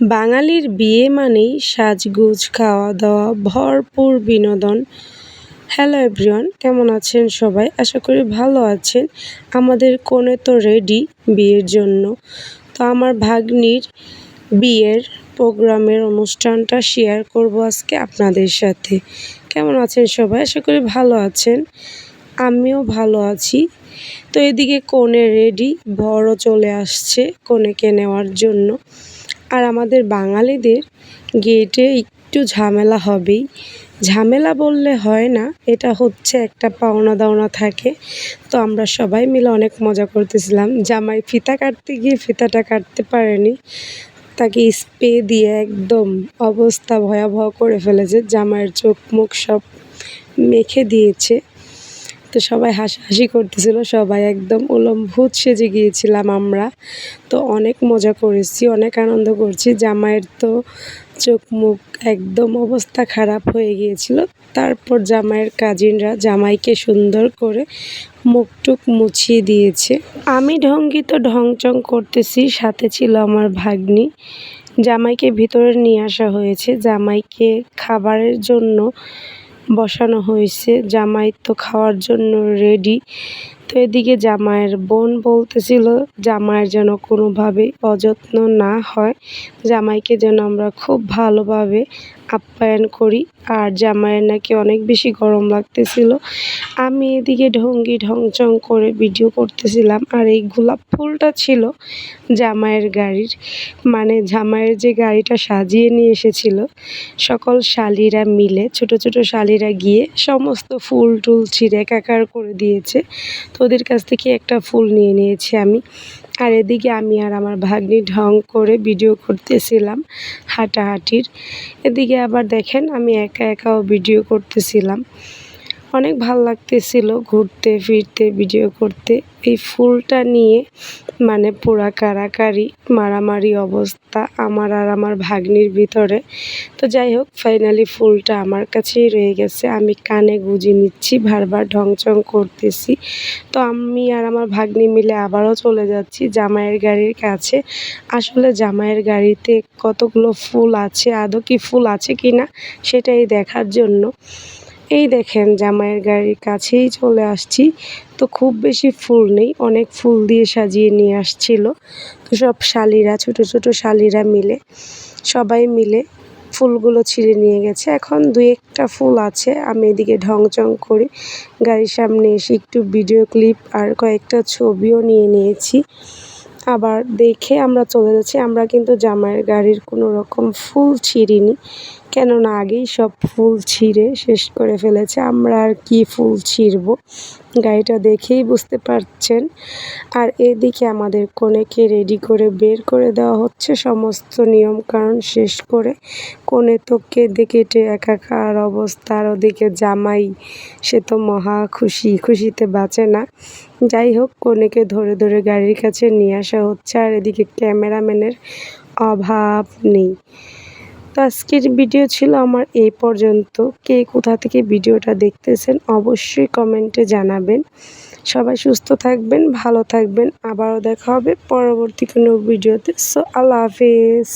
বাঙালির বিয়ে মানেই সাজগোজ খাওয়া দাওয়া ভরপুর বিনোদন। হ্যালো এভরিওয়ান কেমন আছেন সবাই? আশা করি ভালো আছেন। আমাদের কোণে তো রেডি বিয়ের জন্য। তো আমার ভাগ্নির বিয়ের প্রোগ্রামের অনুষ্ঠানটা শেয়ার করব আজকে আপনাদের সাথে। কেমন আছেন সবাই? আশা করি ভালো আছেন। আমিও ভালো আছি। তো এদিকে কোণে রেডি বড় চলে আসছে কনেকে নেওয়ার জন্য। আর আমাদের বাঙালিদের গেটে একটু ঝামেলা হবেই। ঝামেলা বললে হয় না, এটা হচ্ছে একটা পাওনা দাওনা থাকে। তো আমরা সবাই মিলে অনেক মজা করতেছিলাম। জামাই ফিতা কাটতে গিয়ে ফিতাটা কাটতে পারেনি। তাকে স্প্রে দিয়ে একদম অবস্থা ভয়াবহ করে ফেলেছে। জামাইয়ের চোখ মুখ সব মেখে দিয়েছে। তো সবাই হাসাহাসি করতেছিল, সবাই একদম উলম্ভূত সেজে গিয়েছিলাম আমরা। তো অনেক মজা করেছি, অনেক আনন্দ করছি। জামাইয়ের তো চোখ মুখ একদম অবস্থা খারাপ হয়ে গিয়েছিল। তারপর জামাইয়ের কাজিনরা জামাইকে সুন্দর করে মুখটুক মুছিয়ে দিয়েছে। আমি ঢঙ্গি তো ঢংচং করতেছি, সাথে ছিল আমার ভাগ্নি। জামাইকে ভিতরে নিয়ে আসা হয়েছে। জামাইকে খাবারের জন্য বসানো হয়েছে। জামাই তো খাওয়ার জন্য রেডি তো এদিকে জামাইয়ের বোন বলতেছিল, জামাইয়ের যেন কোনোভাবেই অযত্ন না হয়। জামাইকে যেন আমরা খুব ভালোভাবে আপ্যায়ন করি। আর জামাইয়ের নাকি অনেক বেশি গরম লাগতেছিল। আমি এদিকে ঢঙ্গি ঢংচং করে ভিডিও করতেছিলাম, আর এই গোলাপ ফুলটা ছিল জামাইয়ের গাড়ির। মানে জামাইয়ের যে গাড়িটা সাজিয়ে নিয়ে এসেছিল, সকল শালিরা মিলে, ছোট ছোট শালিরা গিয়ে সমস্ত ফুল টুল ছিঁড়ে একাকার করে দিয়েছে। তো ওদের কাছ থেকে একটা ফুল নিয়ে নিয়েছি আমি। আর এদিকে আমি আর আমার ভাগ্নি ঢং করে ভিডিও করতেছিলাম হাঁটাহাঁটির। এদিকে আবার দেখেন আমি একা একাও ভিডিও করতেছিলাম। অনেক ভালো লাগতেছিল ঘুরতে, ফিরতে ভিডিও করতে। এই ফুলটা নিয়ে মানে পুরা কারাকারি, মারামারি অবস্থা আমার আর আমার ভাগ্নির ভিতরে। তো যাই হোক ফাইনালি ফুলটা আমার কাছেই রয়ে গেছে। আমি কানে গুঁজি নিচ্ছি, বারবার ঢংচং করতেছি। তো আমি আর আমার ভাগ্নি মিলে আবারও চলে যাচ্ছি জামাইয়ের গাড়ির কাছে। আসলে জামাইয়ের গাড়িতে কতগুলো ফুল আছে, আদৌ কি ফুল আছে কি না সেটাই দেখার জন্য। এই দেখেন জামাইয়ের গাড়ির কাছেই চলে আসছি। তো খুব বেশি ফুল নেই, অনেক ফুল দিয়ে সাজিয়ে নিয়ে আসছিল। তো সব শালিরা, ছোট ছোট শালিরা মিলে, সবাই মিলে ফুলগুলো ছিঁড়ে নিয়ে গেছে। এখন দু একটা ফুল আছে, আমি এদিকে ঢংচং করে গাড়ির সামনে এসে একটু ভিডিও ক্লিপ আর কয়েকটা ছবিও নিয়ে নিয়েছি। আবার দেখে আমরা চলে যাচ্ছি, আমরা কিন্তু জামাইয়ের গাড়ির কোনো রকম ফুল ছিঁড়িনি। কেননা আগেই সব ফুল ছিঁড়ে শেষ করে ফেলেছে, আমরা আর কি ফুল ছিঁড়ব? গাড়িটা দেখেই বুঝতে পারছেন। আর এদিকে আমাদের কনেকে রেডি করে বের করে দেওয়া হচ্ছে সমস্ত নিয়ম কারণ শেষ করে কনে তো কেঁদে কেটে একাকার অবস্থা, আর ওদিকে জামাই, সে তো মহা খুশি, খুশিতে বাঁচে না। যাই হোক, কনেকে ধরে ধরে গাড়ির কাছে নিয়ে আসা হচ্ছে, আর এদিকে ক্যামেরাম্যানের অভাব নেই। তো আজকের ভিডিও ছিল আমার এই পর্যন্ত। কে কোথা থেকে ভিডিওটা দেখতেছেন অবশ্যই কমেন্টে জানাবেন। সবাই সুস্থ থাকবেন, ভালো থাকবেন। আবারও দেখা হবে পরবর্তী কোনো ভিডিওতে সো আল্লাহ হাফিজ।